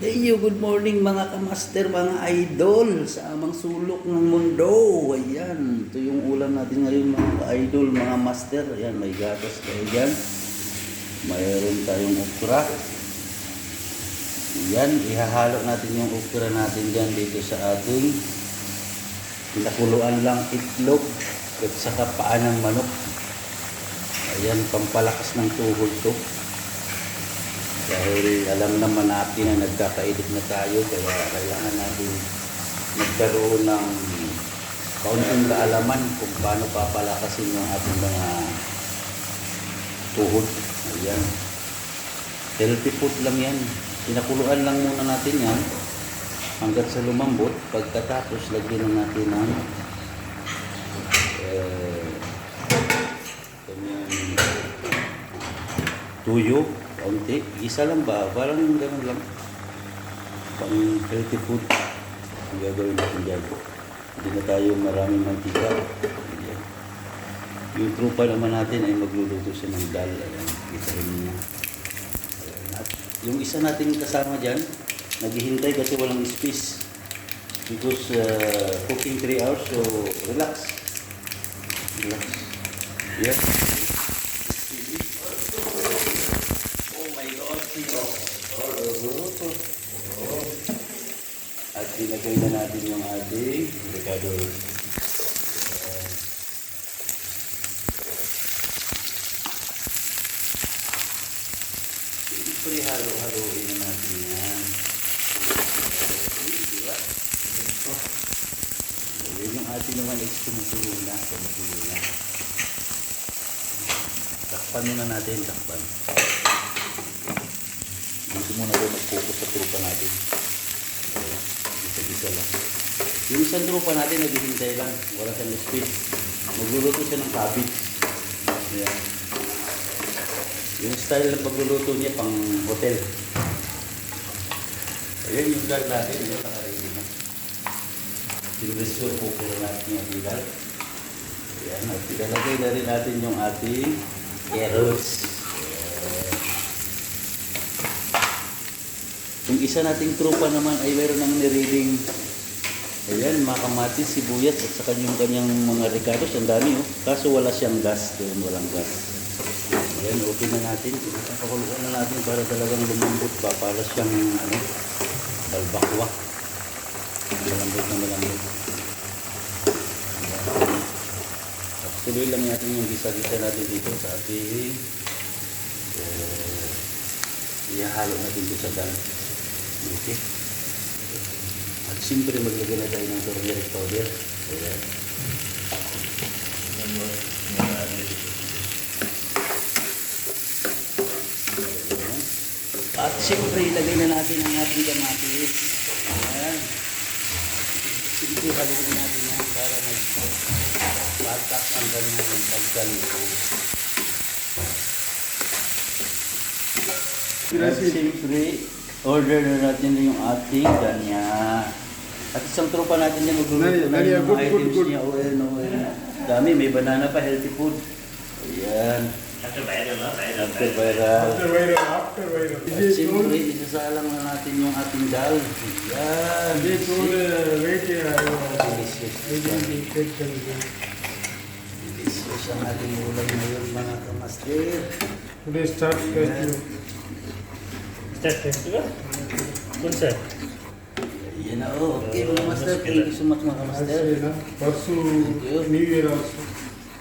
Hey, good morning mga kamaster, mga idol sa amang sulok ng mundo. Ayan, ito yung ulam natin ngayon mga idol, mga master. Ayan, may gatas kayo dyan. Mayroon tayong okra. Ayan, ihahalo natin yung okra natin dyan dito sa ating pinakuluan lang itlog at saka paa ng manok. Ayan, pampalakas ng tuhod to. Dahil alam naman natin na nagkakaedit na tayo, kaya kailangan natin magkaroon ng kaunting kaalaman kung paano papalakasin yung ating mga tuhod. Ayan. Healthy food lang yan. Pinakuluan lang muna natin yan hanggat sa lumambot. Pagkatapos, lagyan na natin ng eh, tuyo, kaunti. Isa lang ba? Parang ganun lang. Pang healthy food. Ang gagawin natin dyan. Hindi na tayo maraming mantika. Ayan. Yung trupa naman natin ay magluluto siya ng dal. Ayan, kita rin niya. At yung isa natin kasama dyan, naghihintay kasi walang space. Because uh, cooking 3 hours, so relax. Relax. Yeah. Oh my God, sino? Oh, oh, At ilagay na natin yung ating Ricardo. Siyempre, halo-haloin na natin yan. Diba? Yun yung ating naman ay tumutulo na. Tumutulo na. Takpan muna natin, takpan. Dito muna tayo mag-focus sa trupa natin. Ayan, Isa-isa lang. Yung isang trupa natin, naghihintay lang. Wala siyang space. Magluluto siya ng cabbage. Ayan. Yung style ng pagluluto niya pang hotel. Ayan yung dal natin. Yung nakaready na. Silvestre cooker natin yung ilal. Ayan. At ilalagay na rin natin yung ating carrots. Yung isa nating trupa naman ay meron ng nireading Ayan, mga kamatis, sibuyas at saka yung kanyang mga ricados, ang dami oh. Kaso wala siyang gas, doon walang gas. Ayan, open na natin. Pakuluan na natin para talagang lumambot pa. Para siyang ano, balbakwa. Malambot na malambot. Tuloy lang natin yung gisa-gisa natin dito sa ating eh, ihahalo natin dito sa dal. Okay. At siyempre maglagay na tayo ng turmeric powder. Ayan. At siyempre ilagay na natin ang ating kamatis. Ayan. Siyempre haluin natin yan para mag-patak ang kanyang pagkaluto. At siyempre, order na natin yung ating ganya. At isang tropa natin yan, magluluto na yung good, mga good, items good. niya. Oil, oil. Dami, may banana pa, healthy food. Ayan. After viral, no? Viral, After viral. After viral, after viral. At siyempre, isasalang na natin yung ating dal. Ayan. told, uh, wait here, Delicious. Delicious ang ating ulam ngayon, mga kamaster. Today start festival. Start festival? Kung sir? Yan na, oh. Okay, mga master. Thank you so much, mga I